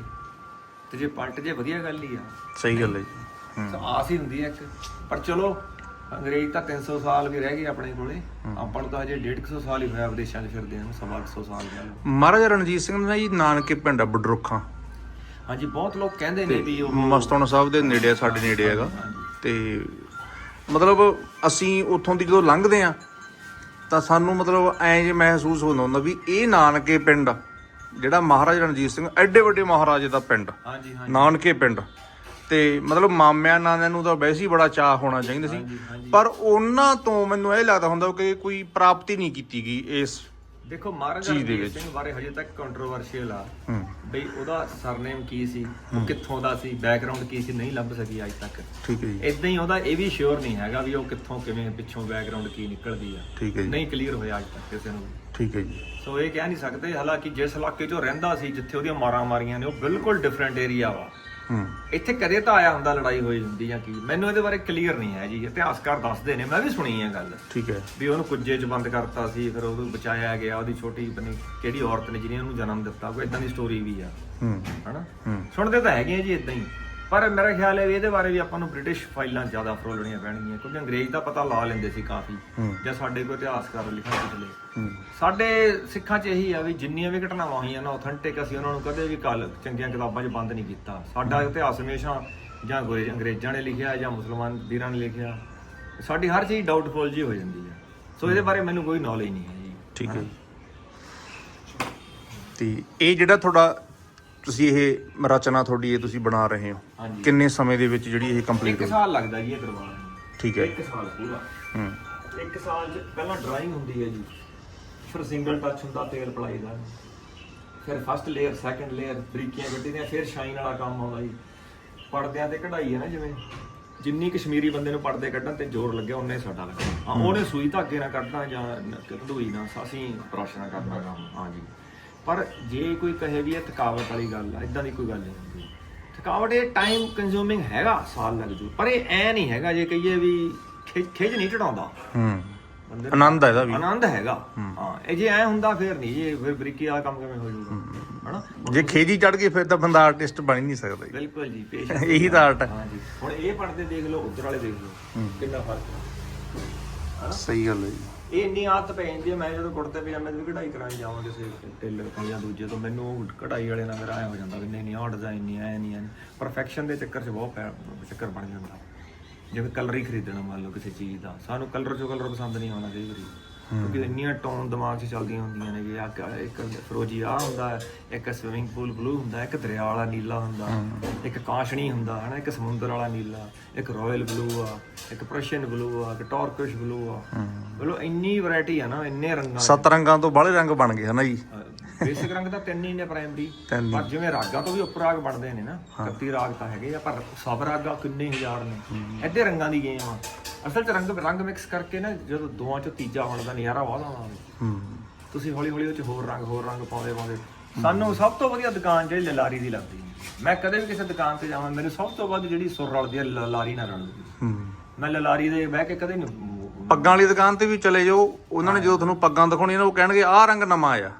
ਤੇ ਜੇ ਪਲਟ ਜੇ ਵਧੀਆ ਗੱਲ ਹੀ ਆ। ਸਹੀ ਗੱਲ ਹੈ ਜੀ। ਹੂੰ ਆਸ ਹੀ ਹੁੰਦੀ ਹੈ ਇੱਕ। ਪਰ ਚਲੋ ਅੰਗਰੇਜ਼ ਤਾਂ 300 ਸਾਲ ਵੀ ਰਹਿ ਗਏ ਆਪਣੇ ਕੋਲੇ। ਆਪਾਂ ਨੂੰ ਤਾਂ ਹਜੇ 150 ਸਾਲ ਹੀ ਹੋਇਆ ਵਿਦੇਸ਼ਾਂ 'ਚ ਫਿਰਦੇ ਨੂੰ ਸਵਾ ਕੁ ਸੌ ਸਾਲ ਗੱਲ ਮਹਾਰਾਜਾ ਰਣਜੀਤ ਸਿੰਘ ਦਾ ਜੀ ਨਾਨਕੇ ਪਿੰਡ ਆ ਬਡਰੁੱਖਾਂ। ਹਾਂਜੀ ਬਹੁਤ ਲੋਕ ਕਹਿੰਦੇ ਨੇ ਵੀ ਉਹ ਮਸਤੋਣਾ ਸਾਹਿਬ ਦੇ ਨੇੜੇ ਆ, ਸਾਡੇ ਨੇੜੇ ਹੈਗਾ। ਤੇ ਮਤਲਬ ਅਸੀਂ ਉੱਥੋਂ ਦੀ ਜਦੋਂ ਲੰਘਦੇ ਆ ਤਾਂ ਸਾਨੂੰ ਮਤਲਬ ਐਂ ਜੇ ਮਹਿਸੂਸ ਹੁੰਦਾ ਹੁੰਦਾ ਵੀ ਇਹ ਨਾਨਕੇ ਪਿੰਡ ਜਿਹੜਾ ਮਹਾਰਾਜਾ ਰਣਜੀਤ ਸਿੰਘ ਐਡੇ ਵੱਡੇ ਮਹਾਰਾਜੇ ਦਾ ਪਿੰਡ ਹਾਂਜੀ ਹਾਂਜੀ। ਨਾਨਕੇ ਪਿੰਡ। ਤੇ ਮਤਲਬ ਮਾਮਿਆਂ ਨਾਨਿਆਂ ਨੂੰ ਤਾਂ ਵੈਸੇ ਹੀ ਬੜਾ ਚਾਹ ਹੋਣਾ ਚਾਹੀਦਾ ਸੀ। ਹਾਂਜੀ, ਹਾਂਜੀ। ਪਰ ਉਹਨਾਂ ਤੋਂ ਮੈਨੂੰ ਇਹ ਲੱਗਦਾ ਹੁੰਦਾ ਕਿ ਕੋਈ ਪ੍ਰਾਪਤੀ ਨਹੀਂ ਕੀਤੀ ਗਈ ਇਸ ਦੇਖੋ ਮਹਾਰਾਜਾ ਚੀਜ਼ ਦੇ ਰਣਜੀਤ ਵਿੱਚ। ਸਿੰਘ ਬਾਰੇ ਹਜੇ ਤੱਕ ਕੰਟਰੋਵਰਸ਼ੀਅਲ ਆ। ਹੂੰ। ਬਈ ਉਹਦਾ ਸਰਨੇਮ ਕੀ ਸੀ? ਉਹ ਕਿੱਥੋਂ ਦਾ ਸੀ? ਬੈਕਗ੍ਰਾਉਂਡ ਕੀ ਸੀ? ਨਹੀਂ ਲੱਭ ਸਕੀ ਅੱਜ ਤੱਕ। ਠੀਕ ਹੈ ਜੀ। ਇਦਾਂ ਹੀ ਉਹਦਾ ਇਹ ਵੀ ਸ਼ੋਰ ਨਹੀਂ ਹੈਗਾ ਵੀ ਉਹ ਕਿੱਥੋਂ ਕਿਵੇਂ ਪਿੱਛੋਂ ਬੈਕਗ੍ਰਾਉਂਡ ਕੀ ਨਿਕਲਦੀ ਆ। ਠੀਕ ਹੈ ਜੀ। ਨਹੀਂ ਕਲੀਅਰ ਹੋਇਆ ਅੱਜ ਤੱਕ ਕਿਸੇ ਨੂੰ ਠੀਕ ਹੈ ਜੀ। ਸੋ ਇਹ ਕਹਿ ਨਹੀਂ ਸਕਦੇ ਹਾਲਾਂਕਿ ਜਿਸ ਇਲਾਕੇ 'ਚ ਉਹ ਰਹਿੰਦਾ ਸੀ ਜਿੱਥੇ ਉਹਦੀਆਂ ਮਾਰਾਂ ਮਾਰੀਆਂ ਨੇ ਉਹ ਬਿਲਕੁਲ ਡਿਫਰੈਂਟ ਏਰੀਆ ਵਾ। ਹੂੰ। ਇੱਥੇ ਕਦੇ ਤਾਂ ਆਇਆ ਹੁੰਦਾ ਲੜਾਈ ਹੋਈ ਹੁੰਦੀ ਜਾਂ ਕੀ? ਮੈਨੂੰ ਇਹਦੇ ਬਾਰੇ ਕਲੀਅਰ ਨਹੀਂ ਹੈ ਜੀ। ਇਤਿਹਾਸਕਾਰ ਦੱਸਦੇ ਨੇ ਮੈਂ ਵੀ ਸੁਣੀ ਹੈ ਗੱਲ। ਠੀਕ ਹੈ। ਵੀ ਉਹਨੂੰ ਕੁੱਜੇ 'ਚ ਬੰਦ ਕਰਤਾ ਸੀ ਫਿਰ ਉਹਨੂੰ ਬਚਾਇਆ ਗਿਆ ਉਹਦੀ ਛੋਟੀ ਬਣੀ ਕਿਹੜੀ ਔਰਤ ਨੇ ਜਿਹਨੇ ਉਹਨੂੰ ਜਨਮ ਦਿੱਤਾ? ਕੋਈ ਇਦਾਂ ਦੀ ਸਟੋਰੀ ਵੀ ਆ। ਹੂੰ। ਹਨਾ? ਸੁਣਦੇ ਤਾਂ ਹੈਗੇ ਆ ਜੀ ਇਦਾਂ ਹੀ। ਪਰ ਮੇਰਾ ਖਿਆਲ ਹੈ ਵੀ ਇਹਦੇ ਬਾਰੇ ਵੀ ਆਪਾਂ ਨੂੰ ਬ੍ਰਿਟਿਸ਼ ਫਾਈਲਾਂ ਜ਼ਿਆਦਾ ਫਰੋਲਣੀਆਂ ਪੈਣਗੀਆਂ ਕਿਉਂਕਿ ਅੰਗਰੇਜ਼ ਦਾ ਪਤਾ ਲਾ ਲੈਂਦੇ ਸੀ ਕਾਫੀ। ਜਾਂ ਸਾਡੇ ਕੋਈ ਇਤਿਹਾਸਕਾਰ ਲਿਖਣ ਪਿਛਲੇ ਸਾਡੇ ਸਿੱਖਾਂ 'ਚ ਇਹੀ ਆ ਵੀ ਜਿੰਨੀਆਂ ਵੀ ਘਟਨਾਵਾਂ ਹੋਈਆਂ ਨਾ ਆਥੈਂਟਿਕ ਅਸੀਂ ਉਹਨਾਂ ਨੂੰ ਕਦੇ ਵੀ ਕੱਲ ਚੰਗੀਆਂ ਕਿਤਾਬਾਂ 'ਚ ਬੰਦ ਨਹੀਂ ਕੀਤਾ। ਸਾਡਾ ਇਤਿਹਾਸ ਹਮੇਸ਼ਾ ਜਾਂ ਗੋਰੇ ਅੰਗਰੇਜ਼ਾਂ ਨੇ ਲਿਖਿਆ ਜਾਂ ਮੁਸਲਮਾਨ ਵੀਰਾਂ ਨੇ ਲਿਖਿਆ। ਸਾਡੀ ਹਰ ਚੀਜ਼ ਡਾਊਟਫੁਲ ਜੀ ਹੋ ਜਾਂਦੀ ਹੈ ਸੋ ਇਹਦੇ ਬਾਰੇ ਮੈਨੂੰ ਕੋਈ ਨੌਲੇਜ ਨਹੀਂ ਹੈ ਜੀ। ਠੀਕ ਹੈ। ਤੇ ਇਹ ਜਿਹੜਾ ਤੁਹਾਡਾ ਤੁਸੀਂ ਇਹ ਰਚਨਾ ਤੁਹਾਡੀ ਇਹ ਤੁਸੀਂ ਬਣਾ ਰਹੇ ਹੋ। ਹਾਂਜੀ। ਕਿੰਨੇ ਸਮੇਂ ਦੇ ਵਿੱਚ ਜਿਹੜੀ ਇਹ ਕੰਪਲੀਟ ਇੱਕ ਹੋ ਸਾਲ ਲੱਗਦਾ ਜੀ ਇਹ ਕਰਵਾਉਣ ਨੂੰ। ਠੀਕ ਹੈ। ਇੱਕ ਸਾਲ ਪੂਰਾ। ਹੂੰ। ਇੱਕ ਸਾਲ ਚ ਪਹਿਲਾਂ ਡਰਾਇੰਗ ਹੁੰਦੀ ਹੈ ਜੀ। ਫਿਰ ਸਿੰਗਲ ਟੱਚ ਹੁੰਦਾ ਤੇਲ ਪਲਾਈ ਦਾ। ਫਿਰ ਫਸਟ ਲੇਅਰ ਸੈਕੰਡ ਲੇਅਰ ਬਰੀਕੀਆਂ ਕੱਢੀਆਂ ਫਿਰ ਸ਼ਾਈਨ ਵਾਲਾ ਕੰਮ ਆਉਂਦਾ ਜੀ। ਪਰਦਿਆਂ ਤੇ ਕਢਾਈ ਹੈ ਨਾ ਜਿਵੇਂ। ਜਿੰਨੀ ਕਸ਼ਮੀਰੀ ਬੰਦੇ ਨੂੰ ਪਰਦੇ ਕੱਢਣ ਤੇ ਜ਼ੋਰ ਲੱਗਿਆ ਉਹਨੇ ਸਾਡਾ ਲੱਗਣਾ। ਹਾਂ ਉਹਨੇ ਸੂਈ ਧਾਗੇ ਨਾਲ ਕੱਢਣਾ ਜਾਂ ਕਢੂਈ ਨਾਲ ਅਸੀਂ ਬਰਸ਼ ਨਾਲ ਕਰਨਾ ਕੰਮ। ਹਾਂਜੀ ਪਰ ਜੇ ਕੋਈ ਕਹੇ ਵੀ ਇਹ ਥਕਾਵਟ ਵਾਲੀ ਗੱਲ ਆ ਇਦਾਂ ਦੀ ਕੋਈ ਗੱਲ ਨਹੀਂ ਹੁੰਦੀ। ਥਕਾਵਟ ਇਹ ਟਾਈਮ ਕੰਜ਼ਿਊਮਿੰਗ ਹੈਗਾ ਸਾਲ ਲੱਗ ਜੂ। ਪਰ ਇਹ ਐ ਨਹੀਂ ਹੈਗਾ ਜੇ ਕਹੀਏ ਵੀ ਖਿੱਚ ਨਹੀਂ ਚੜਾਉਂਦਾ। ਹੂੰ। ਆਨੰਦ ਹੈ ਇਹਦਾ ਵੀ। ਆਨੰਦ ਹੈਗਾ। ਹਾਂ। ਇਹ ਜੇ ਐ ਹੁੰਦਾ ਫੇਰ ਨਹੀਂ ਇਹ ਫਿਰ ਬਰੀਕੀ ਵਾਲਾ ਕੰਮ ਕਿਵੇਂ ਹੋ ਜਾਊਗਾ? ਹਨਾ? ਜੇ ਖੇਜੀ ਚੜ ਗਈ ਫਿਰ ਤਾਂ ਬੰਦਾ ਆਰਟਿਸਟ ਬਣ ਹੀ ਨਹੀਂ ਸਕਦਾ। ਜੀ। ਬਿਲਕੁਲ ਜੀ ਪੇਸ਼ (laughs) ਇਹੀ ਤਾਂ ਆਰਟ ਹੈ ਹਾਂਜੀ ਹੁਣ ਇਹ ਪੜਦੇ ਦੇਖ ਲਓ ਉਧਰ ਵਾਲੇ ਦੇਖ ਲਓ ਕਿੰਨਾ ਫ਼ਰਕ ਹੈ ਸਹੀ ਗੱਲ ਹੈ ਜੀ। ਇਹ ਇੰਨੀ ਆਦਤ ਪੈ ਜਾਂਦੀ ਹੈ, ਮੈਂ ਜਦੋਂ ਕੁੜਤੇ ਪਜਾਮੇ ਦੀ ਵੀ ਕਢਾਈ ਕਰਾਉਣ ਜਾਵਾਂ ਕਿਸੇ ਟੇਲਰ ਤੋਂ ਜਾਂ ਦੂਜੇ ਤੋਂ, ਮੈਨੂੰ ਕਢਾਈ ਵਾਲੇ ਨਾਲ ਮੇਰਾ ਐ ਹੋ ਜਾਂਦਾ ਵੀ ਨਹੀਂ ਨਹੀਂ, ਆਹ ਡਿਜ਼ਾਈਨ ਨਹੀਂ, ਐ ਨਹੀਂ, ਐ ਪਰਫੈਕਸ਼ਨ ਦੇ ਚੱਕਰ 'ਚ ਬਹੁਤ ਪੈ- ਚੱਕਰ ਬਣ ਜਾਂਦਾ। ਜਿਵੇਂ ਕਲਰ ਹੀ ਖਰੀਦਣਾ ਮੰਨ ਲਓ ਕਿਸੇ ਚੀਜ਼ ਦਾ। ਸਾਨੂੰ ਕਲਰ ਚੋਂ ਕਲਰ ਪਸੰਦ ਨਹੀਂ ਆਉਣਾ ਕਈ ਵਾਰੀ ਕਿਉਂਕਿ ਇੰਨੀਆਂ ਟੋਨ ਦਿਮਾਗ 'ਚ ਚੱਲਦੀਆਂ ਹੁੰਦੀਆਂ ਨੇ ਵੀ ਆ ਇੱਕ ਫਰੋਜੀ ਆ ਹੁੰਦਾ ਇੱਕ ਸਵਿਮਿੰਗ ਪੂਲ ਬਲੂ ਹੁੰਦਾ ਇੱਕ ਦਰਿਆ ਵਾਲਾ ਨੀਲਾ ਹੁੰਦਾ ਇੱਕ ਕਾਸ਼ਣੀ ਹੁੰਦਾ ਹਨਾ ਇੱਕ ਸਮੁੰਦਰ ਵਾਲਾ ਨੀਲਾ ਇੱਕ ਰਾਇਲ ਬਲੂ ਆ ਇੱਕ ਪ੍ਰਸ਼ੀਅਨ ਬਲੂ ਆ ਇੱਕ ਟਾਰਕਿਸ਼ ਬਲੂ ਆ। ਮਤਲਬ ਇੰਨੀ ਵੈਰਾਈਟੀ ਆ ਨਾ ਇੰਨੇ ਰੰਗਾਂ ਸੱਤ ਰੰਗਾਂ ਤੋਂ ਬਾਹਲੇ ਰੰਗ ਬਣ ਗਏ ਹਨਾ ਜੀ? ਬੇਸਿਕ ਰੰਗ ਤਾਂ ਤਿੰਨ ਹੀ ਨੇ ਪ੍ਰਾਇਮਰੀ ਤਿੰਨ ਪਰ ਜਿਵੇਂ ਰਾਗਾਂ ਤੋਂ ਵੀ ਉੱਪਰ ਰਾਗ ਬਣਦੇ ਨੇ ਨਾ 31 ਰਾਗ ਤਾਂ ਹੈਗੇ ਆ ਪਰ ਸਭ ਰਾਗਾਂ ਕਿੰਨੇ ਹਜ਼ਾਰ ਨੇ। ਐਡੇ ਰੰਗਾਂ ਦੀ ਗੇਮ ਆ। ਅਸਲ 'ਚ ਰੰਗ ਰੰਗ ਮਿਕਸ ਕਰਕੇ ਨਾ ਜਦੋਂ ਦੋਵਾਂ 'ਚੋਂ ਤੀਜਾ ਬਣਦਾ ਨਜ਼ਾਰਾ ਬਹੁਤ ਆਉਂਦਾ ਹੂੰ। ਤੁਸੀਂ ਹੌਲੀ ਹੌਲੀ ਉਹ 'ਚ ਹੋਰ ਰੰਗ ਹੋਰ ਰੰਗ ਪਾਉਂਦੇ ਪਾਉਂਦੇ ਸਾਨੂੰ ਸਭ ਤੋਂ ਵਧੀਆ ਦੁਕਾਨ ਜਿਹੜੀ ਲਲਾਰੀ ਦੀ ਲੱਗਦੀ। ਮੈਂ ਕਦੇ ਵੀ ਕਿਸੇ ਦੁਕਾਨ ਤੇ ਜਾਵਾਂ ਮੈਨੂੰ ਸਭ ਤੋਂ ਵੱਧ ਜਿਹੜੀ ਸੁਰ ਰਲਦੀ ਹੈ ਲਲਾਰੀ ਨਾਲ ਰਲਦੀ ਹੂੰ। ਮੈਂ ਲਲਾਰੀ ਦੇ ਬਹਿ ਕੇ ਕਦੇ ਨਹੀਂ ਪੱਗਾਂ ਵਾਲੀ ਦੁਕਾਨ ਤੇ ਵੀ ਚਲੇ ਜਾਓ ਉਹਨਾਂ ਨੇ ਜਦੋਂ ਤੁਹਾਨੂੰ ਪੱਗਾਂ ਦਿਖਾਉਣੀਆਂ ਨੇ ਉਹ ਕਹਿਣਗੇ ਆਹ ਰੰਗ ਨਵਾਂ ਆਇਆ।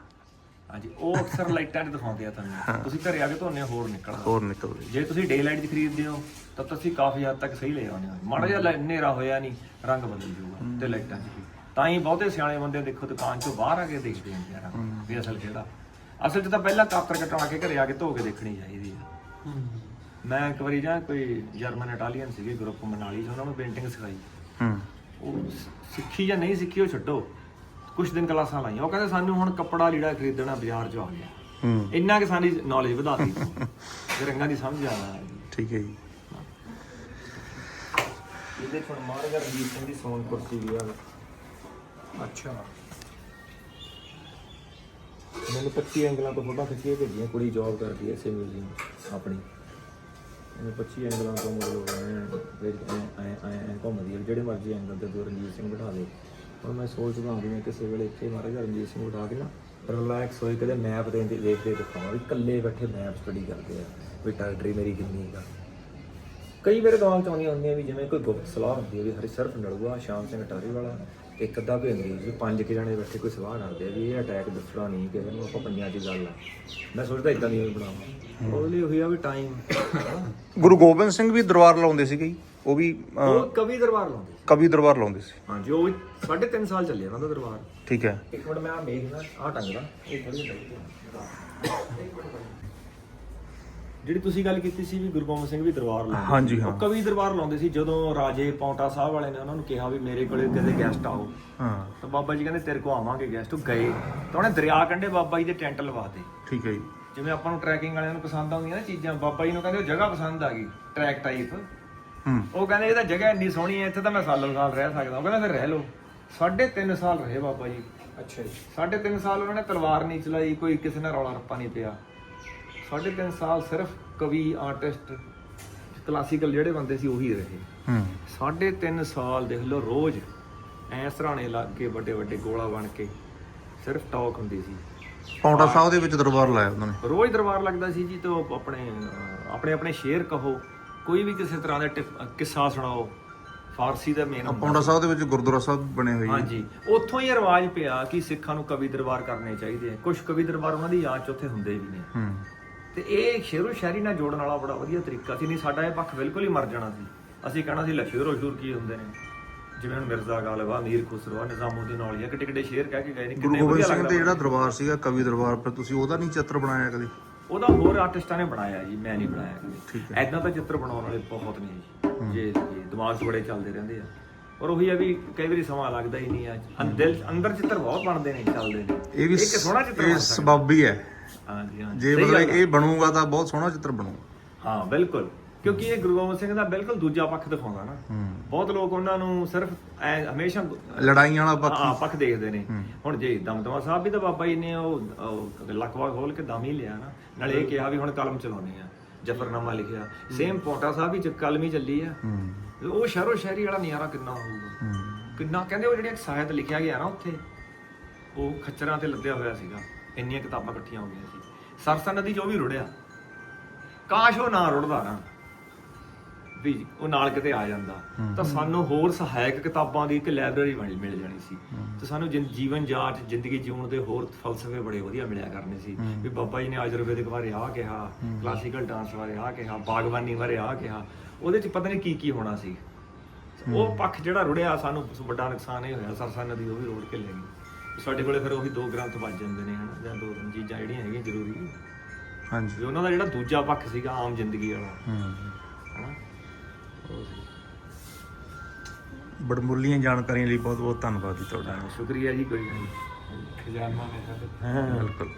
ਹਾਂਜੀ ਉਹ ਅਕਸਰ ਲਾਈਟਾਂ 'ਚ ਦਿਖਾਉਂਦੇ ਆ ਤੁਹਾਨੂੰ। ਤੁਸੀਂ ਘਰੇ ਆ ਕੇ ਧੋਨੇ ਹੋਰ ਨਿਕਲਦਾ ਹੋਰ ਨਿਕਲਦੇ। ਜੇ ਤੁਸੀਂ ਡੇ ਲਾਈਟ 'ਚ ਖਰੀਦਦੇ ਹੋ ਤਾਂ ਤੁਸੀਂ ਕਾਫੀ ਹੱਦ ਤੱਕ ਸਹੀ ਲੈ ਆਉਂਦੇ ਹੋ। ਮਾੜਾ ਜਿਹਾ ਲੈ- ਹਨੇਰਾ ਹੋਇਆ ਨਹੀਂ ਰੰਗ ਬਦਲ ਜਾਊਗਾ ਤੇ ਲਾਈਟਾਂ 'ਚ ਵੀ। ਤਾਂ ਹੀ ਬਹੁਤੇ ਸਿਆਣੇ ਬੰਦੇ ਦੇਖੋ ਦੁਕਾਨ 'ਚੋਂ ਬਾਹਰ ਆ ਕੇ ਦੇਖਦੇ ਹੁੰਦੇ ਆ ਰੰਗ ਵੀ ਅਸਲ ਕਿਹੜਾ। ਅਸਲ 'ਚ ਤਾਂ ਪਹਿਲਾਂ ਕਾਤਰ ਕਟਵਾ ਕੇ ਘਰੇ ਆ ਕੇ ਧੋ ਕੇ ਦੇਖਣੀ ਚਾਹੀਦੀ ਹੈ। ਮੈਂ ਇੱਕ ਵਾਰੀ ਜਾਂ ਕੋਈ ਜਰਮਨ ਇਟਾਲੀਅਨ ਸੀਗੇ ਗਰੁੱਪ ਮਨਾਲੀ 'ਚ ਉਹਨਾਂ ਨੂੰ ਪੇਂਟਿੰਗ ਸਿਖਾਈ। ਹੂੰ। ਉਹ ਸਿੱਖੀ ਜਾਂ ਨਹੀਂ ਸਿੱਖੀ ਉਹ ਛੱਡੋ। ਕੁਝ ਦਿਨ ਕਲਾਸਾਂ ਲਾਈਆਂ। ਉਹ ਕਹਿੰਦੇ ਸਾਨੂੰ ਹੁਣ ਕੱਪੜਾ ਲੀੜਾ ਖਰੀਦਣਾ ਬਾਜ਼ਾਰ 'ਚ ਆ ਗਿਆ। ਹੂੰ। ਇੰਨਾ ਕਿ ਸਾਡੀ ਨੌਲੇਜ ਵਧਾਤੀ। (laughs) ਤੇ ਰੰਗਾਂ ਦੀ ਸਮਝ ਆ ਗਈ ਠੀਕ ਹੈ ਜੀ। ਇਹਦੇ ਹੁਣ ਮਾਰਗਰ ਰਣਜੀਤ ਸਿੰਘ ਦੀ ਸੌਣ ਕੁਰਸੀ ਵੀ ਆ। ਅੱਛਾ। ਮੈਨੂੰ 25 ਐਂਗਲਾਂ ਤੋਂ ਫੋਟੋ ਖਿੱਚ ਕੇ ਭੇਜੀਆਂ ਕੁੜੀ ਜੌਬ ਕਰਦੀ ਐ ਇਸੇ ਮਿਊਜ਼ੀਅਮ ਆਪਣੀ। ਇਹਨੇ 25 ਐਂਗਲਾਂ ਤੋਂ ਮਤਲਬ ਐਂ ਐ ਐ ਐ ਘੁੰਮਦੀ ਐ ਜਿਹੜੇ ਮਰਜ਼ੀ ਐਂਗਲ ਤੇ ਰਣਜੀਤ ਸਿੰਘ ਬਿਠਾ ਦੇ। ਹੁਣ ਮੈਂ ਸੋਚਦਾ ਹਾਂ ਮੈਂ ਕਿਸੇ ਵੇਲੇ ਇੱਥੇ ਮਹਾਰਾਜਾ ਰਣਜੀਤ ਸਿੰਘ ਉਠਾ ਕੇ ਨਾ ਰਿਲੈਕਸ ਹੋਏ ਕਦੇ ਮੈਪ ਦੇ ਦੇਖਦੇ ਦਿਖਾਵਾਂ ਵੀ ਇਕੱਲੇ ਬੈਠੇ ਮੈਪ ਸਟੱਡੀ ਕਰਦੇ ਆ, ਵੀ ਟਰਟਰੀ ਮੇਰੀ ਕਿੰਨੀ ਆ। ਕਈ ਵਾਰ ਦਿਮਾਗ ਚ ਆਉਂਦੀਆਂ ਹੁੰਦੀਆਂ ਵੀ ਜਿਵੇਂ ਕੋਈ ਗੁਪਤ ਸਲਾਹ ਹੁੰਦੀ ਹੈ ਵੀ ਹਰੀ ਸਿਰਫ ਨਲੂਆ ਸ਼ਾਮ ਸਿੰਘ ਟਾਰੀ ਵਾਲਾ ਇੱਕ ਅੱਧਾ ਕੋਈ ਅੰਗਰੇਜ਼, ਵੀ ਪੰਜ ਕਿ ਜਾਣੇ ਬੈਠੇ ਕੋਈ ਸਲਾਹ ਕਰਦੇ ਆ ਵੀ ਇਹ ਅਟੈਕ ਦੱਸਣਾ ਨਹੀਂ, ਕਿਸੇ ਨੂੰ ਆਪਾਂ ਪੰਜਾਂ ਦੀ ਗੱਲ ਆ। ਮੈਂ ਸੋਚਦਾ ਇਦਾਂ ਦੀ ਬਣਾਵਾਂ। ਉਹਦੇ ਲਈ ਹੋਈ ਆ ਵੀ ਟਾਈਮ ਗੁਰੂ ਗੋਬਿੰਦ ਸਿੰਘ ਵੀ ਦਰਬਾਰ ਲਾਉਂਦੇ ਸੀਗੇ ਜੀ। ਉਹ ਵੀ ਅਹ, ਉਹ ਕਵੀ ਦਰਬਾਰ ਲਾਉਂਦੇ ਸੀ। ਕਵੀ ਦਰਬਾਰ ਲਾਉਂਦੇ ਸੀ। ਹਾਂਜੀ ਉਹ ਵੀ ਸਾਢੇ ਤਿੰਨ ਸਾਲ ਚੱਲਿਆ ਉਹਨਾਂ ਦਾ ਦਰਬਾਰ। ਠੀਕ ਹੈ। ਇੱਕ ਮਿੰਟ ਮੈਂ ਆ ਮੇਖ ਨਾ ਆ ਟੰਗਦਾ ਇਹ ਥੋੜੀ ਜਿਹੜੀ ਤੁਸੀਂ ਗੱਲ ਕੀਤੀ ਸੀ ਵੀ ਗੁਰੂ ਗੋਬਿੰਦ ਸਿੰਘ ਵੀ ਦਰਬਾਰ ਲਾਉਂਦੇ ਹਾਂਜੀ ਸੀ। ਹਾਂ। ਉਹ ਕਵੀ ਦਰਬਾਰ ਲਾਉਂਦੇ ਸੀ ਜਦੋਂ ਰਾਜੇ ਪੌਂਟਾ ਸਾਹਿਬ ਵਾਲੇ ਨੇ ਉਹਨਾਂ ਨੂੰ ਕਿਹਾ ਵੀ ਮੇਰੇ ਕੋਲੇ ਕਦੇ ਗੈਸਟ ਆਓ। ਹਾਂ। ਤਾਂ ਬਾਬਾ ਜੀ ਕਹਿੰਦੇ ਤੇਰੇ ਕੋ ਆਵਾਂਗੇ ਗੈਸਟ ਉਹ ਗਏ। ਤਾਂ ਉਹਨੇ ਦਰਿਆ ਕੰਢੇ ਬਾਬਾ ਜੀ ਦੇ ਟੈਂਟ ਲਵਾਤੇ। ਠੀਕ ਹੈ ਜੀ। ਜਿਵੇਂ ਆਪਾਂ ਨੂੰ ਟਰੈਕਿੰਗ ਵਾਲਿਆਂ ਨੂੰ ਪਸੰਦ ਆਉਂਦੀਆਂ ਨਾ ਚੀਜ਼ਾਂ ਬਾਬਾ ਜੀ ਨੂੰ ਕਹਿੰਦੇ ਉਹ ਜਗ੍ਹਾ ਪਸੰਦ ਆ ਗਈ ਟਰੈਕ ਟਾਈਪ ਉਹ ਕਹਿੰਦੇ ਇਹ ਤਾਂ ਜਗ੍ਹਾ ਇੰਨੀ ਸੋਹਣੀ ਹੈ ਇੱਥੇ ਤਾਂ ਮੈਂ ਸਾਲੋਂ ਸਾਲ ਰਹਿ ਸਕਦਾ। ਉਹ ਕਹਿੰਦਾ ਫਿਰ ਰਹਿ ਲਓ। ਸਾਢੇ ਤਿੰਨ ਸਾਲ ਰਹੇ ਬਾਬਾ ਜੀ। ਅੱਛਾ ਜੀ। ਸਾਢੇ ਤਿੰਨ ਸਾਲ ਉਹਨਾਂ ਨੇ ਤਲਵਾਰ ਨਹੀਂ ਚਲਾਈ ਕੋਈ ਕਿਸੇ ਨਾਲ ਰੌਲਾ ਰੱਪਾ ਨਹੀਂ ਪਿਆ। ਸਾਢੇ ਤਿੰਨ ਸਾਲ ਸਿਰਫ ਕਵੀ ਆਰਟਿਸਟ ਕਲਾਸੀਕਲ ਜਿਹੜੇ ਬੰਦੇ ਸੀ ਉਹੀ ਰਹੇ। ਹੂੰ। ਸਾਢੇ ਤਿੰਨ ਸਾਲ ਦੇਖ ਲਓ ਰੋਜ਼ ਐ ਸਰਾਣੇ ਲੱਗ ਕੇ ਵੱਡੇ ਵੱਡੇ ਗੋਲਾ ਬਣ ਕੇ ਸਿਰਫ ਟਾਕ ਹੁੰਦੀ ਸੀ। ਪੌਂਟਾ ਸਾਹਿਬ ਦੇ ਵਿੱਚ ਦਰਬਾਰ ਲਾਇਆ ਉਹਨਾਂ ਨੇ। ਰੋਜ਼ ਦਰਬਾਰ ਲੱਗਦਾ ਸੀ ਜੀ ਤੇ ਆਪਣੇ ਆਪਣੇ ਆਪਣੇ ਸ਼ੇਰ ਕਹੋ। ਕੋਈ ਵੀ ਕਿਸੇ ਤਰ੍ਹਾਂ ਦਾ ਟਿਪ- ਕਿੱਸਾ ਸੁਣਾਓ ਫਾਰਸੀ ਦਾ ਮੇਨ ਪੌਂਟਾ ਸਾਹਿਬ ਦੇ ਵਿੱਚ ਗੁਰਦੁਆਰਾ ਸਾਹਿਬ ਬਣੇ ਹੋਏ ਆ। ਹਾਂਜੀ। ਉੱਥੋਂ ਹੀ ਰਿਵਾਜ ਪਿਆ ਕਿ ਸਿੱਖਾਂ ਨੂੰ ਕਵੀ ਦਰਬਾਰ ਕਰਨੇ ਚਾਹੀਦੇ ਆ। ਕੁਝ ਕਵੀ ਦਰਬਾਰ ਉਹਨਾਂ ਦੀ ਯਾਦ ਚ ਉੱਥੇ ਹੁੰਦੇ ਵੀ ਨੇ। ਹੂੰ। ਤੇ ਇਹ ਸ਼ੇਰੋ ਸ਼ਾਇਰੀ ਨਾਲ ਜੋੜਨ ਵਾਲਾ ਬੜਾ ਵਧੀਆ ਤਰੀਕਾ ਸੀ। ਨਹੀਂ ਸਾਡਾ ਇਹ ਪੱਖ ਬਿਲਕੁਲ ਹੀ ਮਰ ਜਾਣਾ ਸੀ। ਅਸੀਂ ਕਹਿਣਾ ਸੀ ਲੈ ਸ਼ੇਰੋ ਸ਼ੂਰ ਕੀ ਹੁੰਦੇ ਨੇ? ਜਿਵੇਂ ਹੁਣ ਮਿਰਜ਼ਾ ਗਾਲਿਬ ਆ ਮੀਰ ਖੁਸਰੋ ਆ ਨਿਜ਼ਾਮੁਦੀਨ ਔਲੀਆ ਕਿੱਡੇ ਕਿੱਡੇ ਸ਼ੇਰ ਕਹਿ ਕੇ ਗਏ ਨੇ ਗੁਰੂ ਕਿੰਨੇ ਗੋਬਿੰਦ ਵਧੀਆ ਸਿੰਘ ਲੱਗਦਾ ਜਿਹੜਾ ਦਰਬਾਰ ਸੀਗਾ ਕਵੀ ਦਰਬਾਰ ਪਰ ਤੁਸੀਂ ਉਹਦਾ ਨਹੀਂ ਚਿੱਤਰ ਬਣਾਇਆ ਕਦੇ? ਉਹਦਾ ਹੋਰ ਆਰਟਿਸਟਾਂ ਨੇ ਬਣਾਇਆ ਜੀ ਮੈਂ ਨਹੀਂ ਬਣਾਇਆ ਐਦਾਂ ਤਾਂ ਚਿੱਤਰ ਬਣਾਉਣ ਵਾਲੇ ਬਹੁਤ ਨੇ ਜੀ। ਜੇ ਦਿਮਾਗ 'ਚ ਬੜੇ ਚੱਲਦੇ ਰਹਿੰਦੇ ਆ। ਔਰ ਉਹੀ ਆ ਵੀ ਕਈ ਵਾਰੀ ਸਮਾਂ ਲੱਗਦਾ ਹੀ ਨਹੀਂ ਆ। ਅੰ- ਦਿਲ ਅੰਦਰ ਚਿੱਤਰ ਬਹੁਤ ਬਣਦੇ ਨੇ ਚੱਲਦੇ ਨੇ। ਇਹ ਵੀ ਇੱਕ ਸੋਹਣਾ ਚਿੱਤਰ ਇਹ ਸਬੱਬ ਹੀ। ਹੈ ਹਾਂਜੀ ਹਾਂਜੀ। ਜੇ ਮਤਲਬ। ਇਹ ਬਣੂਗਾ ਤਾਂ ਬਹੁਤ ਸੋਹਣਾ ਚਿੱਤਰ ਬਣੂਗਾ। ਹਾਂ ਬਿਲਕੁਲ। ਕਿਉਂਕਿ ਇਹ ਗੁਰੂ ਗੋਬਿੰਦ ਸਿੰਘ ਦਾ ਬਿਲਕੁਲ ਦੂਜਾ ਪੱਖ ਦਿਖਾਉਂਦਾ ਨਾ। ਬਹੁਤ ਲੋਕ ਉਹਨਾਂ ਨੂੰ ਸਿਰਫ ਐ ਹਮੇਸ਼ਾ ਲੜਾਈਆਂ ਵਾਲਾ ਪੱਖ ਹਾਂ ਪੱਖ ਦੇਖਦੇ ਨੇ। ਹੁਣ ਜੇ ਦਮਦਮਾ ਸਾਹਿਬ ਵੀ ਤਾਂ ਬਾਬਾ ਜੀ ਨੇ ਉਹ ਲਕਵਾ ਖੋਲ ਕੇ ਦਮ ਹੀ ਲਿਆ ਨਾ। ਨਾਲੇ ਇਹ ਕਿਹਾ ਵੀ ਹੁਣ ਕਲਮ ਚਲਾਉਣੀ ਆ ਜਫਰਨਾਮਾ ਲਿਖਿਆ। ਸੇਮ ਪੋਟਾ ਸਾਹਿਬ ਵੀ ਚ ਕਲਮ ਹੀ ਚੱਲੀ ਆ। ਉਹ ਸ਼ਹਿਰੋ ਸ਼ਹਿਰੀ ਵਾਲਾ ਨਿਆਰਾ ਕਿੰਨਾ ਹੋਊਗਾ। ਕਿੰਨਾ ਕਹਿੰਦੇ ਉਹ ਜਿਹੜੇ ਸਾਹਿਤ ਲਿਖਿਆ ਗਿਆ ਨਾ ਉੱਥੇ ਉਹ ਖੱਚਰਾਂ ਤੇ ਲੱਦਿਆ ਹੋਇਆ ਸੀਗਾ। ਇੰਨੀਆਂ ਕਿਤਾਬਾਂ ਇਕੱਠੀਆਂ ਹੋ ਗਈਆਂ ਸੀ। ਸਰਸਾ ਨਦੀ 'ਚ ਉਹ ਵੀ ਰੁੜਿਆ। ਕਾਸ਼ ਉਹ ਨਾ ਰੁੜਦਾ ਨਾ। ਵੀ ਉਹ ਨਾਲ ਕਿਤੇ ਆ ਜਾਂਦਾ। ਤਾਂ ਸਾਨੂੰ ਹੋਰ ਸਹਾਇਕ ਕਿਤਾਬਾਂ ਦੀ ਇੱਕ ਲਾਇਬ੍ਰੇਰੀ ਬਣ ਮਿਲ ਜਾਣੀ ਸੀ। ਤੇ ਸਾਨੂੰ ਜੀਵਨ ਜਾਂਚ ਜ਼ਿੰਦਗੀ ਜਿਉਣ ਦੇ ਹੋਰ ਫਲਸਫੇ ਬੜੇ ਵਧੀਆ ਮਿਲਿਆ ਕਰਨੇ ਸੀ। ਵੀ ਬਾਬਾ ਜੀ ਨੇ ਆਯੁਰਵੈਦਿਕ ਬਾਰੇ ਆਹ ਕਿਹਾ ਕਲਾਸੀਕਲ ਡਾਂਸ ਬਾਰੇ ਆਹ ਕਿਹਾ ਬਾਗਬਾਨੀ ਬਾਰੇ ਆਹ ਕਿਹਾ। ਉਹਦੇ 'ਚ ਪਤਾ ਨਹੀਂ ਕੀ ਕੀ ਹੋਣਾ ਸੀ। ਉਹ ਪੱਖ ਜਿਹੜਾ ਰੁੜਿਆ ਸਾਨੂੰ ਵੱਡਾ ਨੁਕਸਾਨ ਇਹ ਹੋਇਆ ਸਰਸਾ ਨਦੀ ਉਹ ਵੀ ਰੋੜ ਕੇ ਲੈ ਗਈ। ਸਾਡੇ ਕੋਲੇ ਫਿਰ ਉਹੀ ਦੋ ਗ੍ਰੰਥ ਬਚ ਜਾਂਦੇ ਨੇ ਹਨਾ ਜਾਂ ਦੋ ਤਿੰਨ ਚੀਜ਼ਾਂ ਜਿਹੜੀਆਂ ਹੈਗੀਆਂ ਜ਼ਰੂਰੀ। ਹਾਂਜੀ। ਵੀ ਉਹਨਾਂ ਦਾ ਜਿਹੜਾ ਦੂਜਾ ਪੱਖ ਸੀਗਾ ਆਮ ਜ਼ਿੰਦਗੀ ਵਾਲਾ। ਹੂੰ। ਸੀ ਬੜਮੁੱਲੀਆਂ ਜਾਣਕਾਰੀਆਂ ਲਈ ਬਹੁਤ ਬਹੁਤ ਧੰਨਵਾਦ ਜੀ ਤੁਹਾਡਾ। ਸ਼ੁਕਰੀਆ ਜੀ ਕੋਈ ਨਹੀਂ। ਖਜ਼ਾਨਾ ਨੇ ਸਾਡੇ ਬਿਲਕੁਲ।